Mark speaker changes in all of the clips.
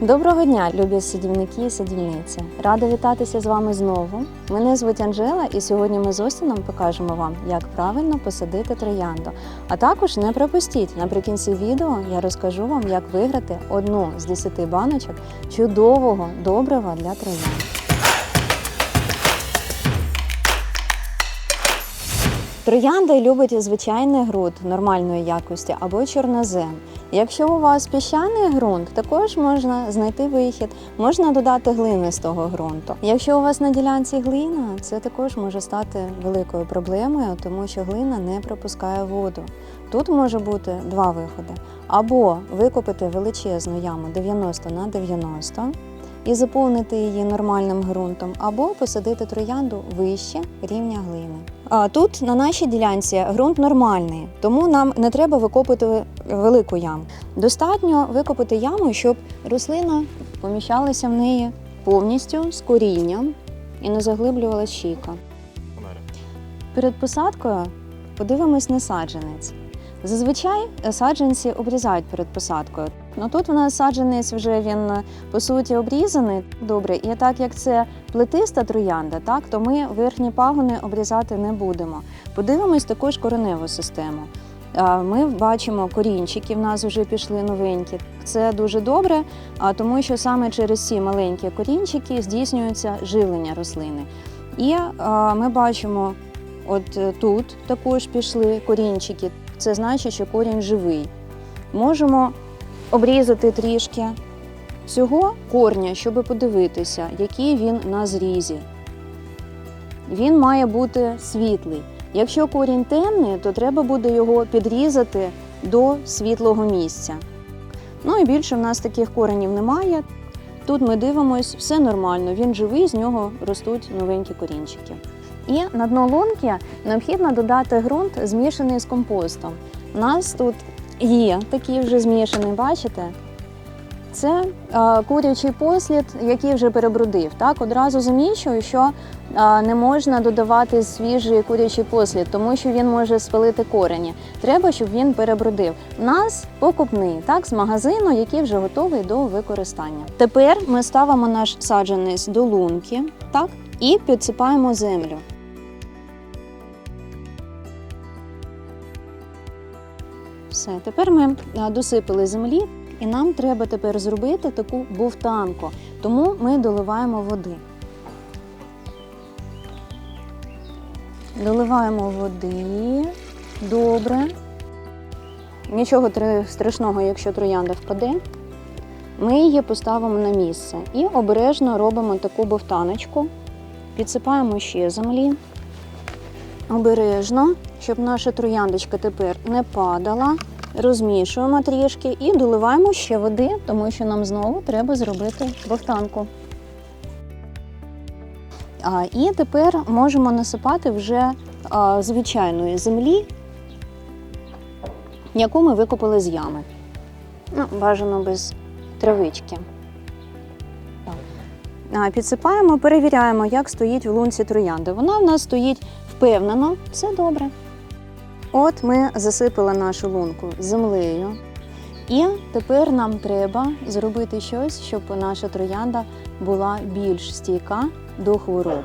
Speaker 1: Доброго дня, любі садівники і садівниці. Рада вітатися з вами знову. Мене звуть Анжела, і сьогодні ми з Остіном покажемо вам, як правильно посадити троянду. А також не пропустіть, наприкінці відео я розкажу вам, як виграти одну з 10 баночок чудового добрива для троянд. Троянда любить звичайний ґрунт нормальної якості або чорнозем. Якщо у вас піщаний ґрунт, також можна знайти вихід, можна додати глинистого ґрунту. Якщо у вас на ділянці глина, це також може стати великою проблемою, тому що глина не пропускає воду. Тут може бути два виходи: або викопати величезну яму 90 на 90 і заповнити її нормальним ґрунтом, або посадити троянду вище рівня глини. А тут на нашій ділянці ґрунт нормальний, тому нам не треба викопати велику яму. Достатньо викопати яму, щоб рослина поміщалася в неї повністю з корінням і не заглиблювалася щіка. Перед посадкою подивимось на саджанець. Зазвичай е, саджанці обрізають перед посадкою. Ну тут у нас саджанець вже він е, по суті обрізаний. Добре, і так як це плетиста троянда, так то ми верхні пагони обрізати не будемо. Подивимось також кореневу систему. Ми бачимо корінчики, в нас вже пішли новенькі. Це дуже добре, тому що саме через ці маленькі корінчики здійснюється живлення рослини. І ми бачимо, от е, тут також пішли корінчики. Це значить, що корінь живий. Можемо обрізати трішки цього корня, щоб подивитися, який він на зрізі. Він має бути світлий. Якщо корінь темний, то треба буде його підрізати до світлого місця. Ну і більше в нас таких коренів немає. Тут ми дивимось, все нормально, він живий, з нього ростуть новенькі корінчики. І на дно лунки необхідно додати ґрунт, змішаний з компостом. У нас тут є такий вже змішаний, бачите? Це е, курячий послід, який вже перебрудив. Так, одразу замічую, що е, не можна додавати свіжий курячий послід, тому що він може спалити корені. Треба, щоб він перебрудив. У нас покупний, так, з магазину, який вже готовий до використання. Тепер ми ставимо наш саджанець до лунки, так, і підсипаємо землю. Все, тепер ми а, досипали землі, і нам треба тепер зробити таку бовтанку. Тому ми доливаємо води. Доливаємо води. Добре. Нічого страшного, якщо троянда впаде. Ми її поставимо на місце і обережно робимо таку бовтаночку. Підсипаємо ще землі. Обережно, щоб наша трояндочка тепер не падала. Розмішуємо трішки і доливаємо ще води, тому що нам знову треба зробити бовтанку. А, і тепер можемо насипати вже а, звичайної землі, яку ми викопали з ями. Ну, бажано без травички. А, Підсипаємо, перевіряємо, як стоїть в лунці троянди. Вона в нас стоїть впевнено, все добре. От ми засипали нашу лунку землею. І тепер нам треба зробити щось, щоб наша троянда була більш стійка до хвороб.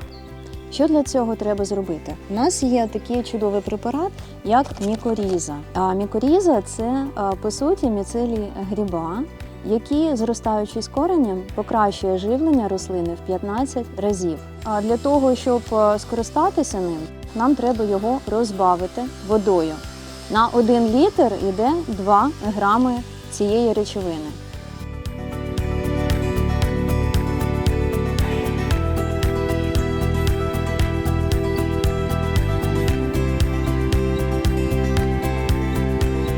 Speaker 1: Що для цього треба зробити? У нас є такий чудовий препарат, як мікоріза. А мікоріза це по суті міцелій гриба, який, зростаючи з коренем, покращує живлення рослини в 15 разів. А для того, щоб скористатися ним, нам треба його розбавити водою. На 1 літр йде 2 грами цієї речовини.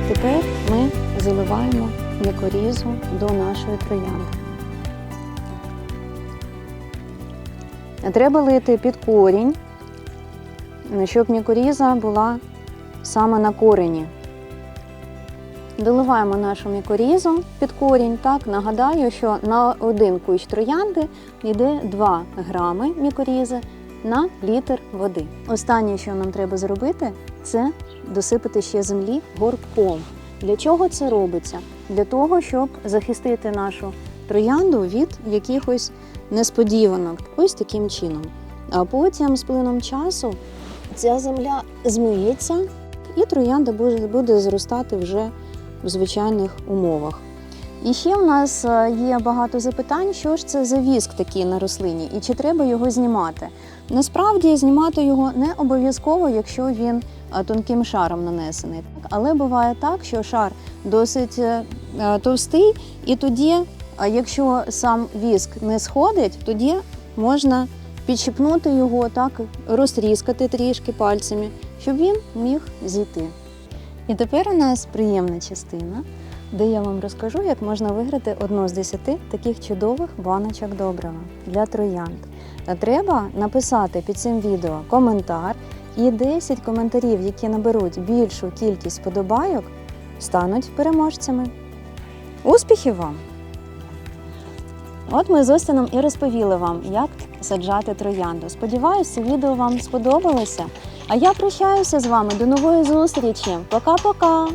Speaker 1: Тепер ми заливаємо мікорізу до нашої троянди. Треба лити під корінь, щоб мікоріза була саме на корені. Доливаємо нашу мікорізу під корінь. Так, нагадаю, що на один кущ троянди йде 2 грами мікорізи на літр води. Останнє, що нам треба зробити, це досипати ще землі горбком. Для чого це робиться? Для того, щоб захистити нашу троянду від якихось несподіванок. Ось таким чином. А потім, з плином часу, ця земля змиється, і троянда буде, зростати вже в звичайних умовах. І ще в нас е, є багато запитань, що ж це за віск такий на рослині і чи треба його знімати. Насправді знімати його не обов'язково, якщо він е, тонким шаром нанесений. Але буває так, що шар досить е, товстий, і тоді, якщо сам віск не сходить, тоді можна підщипнути його, так розтріскати трішки пальцями, щоб він міг зійти. І тепер у нас приємна частина, де я вам розкажу, як можна виграти одну з десяти таких чудових баночок добрива для троянд. Треба написати під цим відео коментар, і 10 коментарів, які наберуть більшу кількість подобайок, стануть переможцями. Успіхів вам! От ми з Остином і розповіли вам, як саджати троянду. Сподіваюся, відео вам сподобалося. А я прощаюся з вами до нової зустрічі. Пока-пока!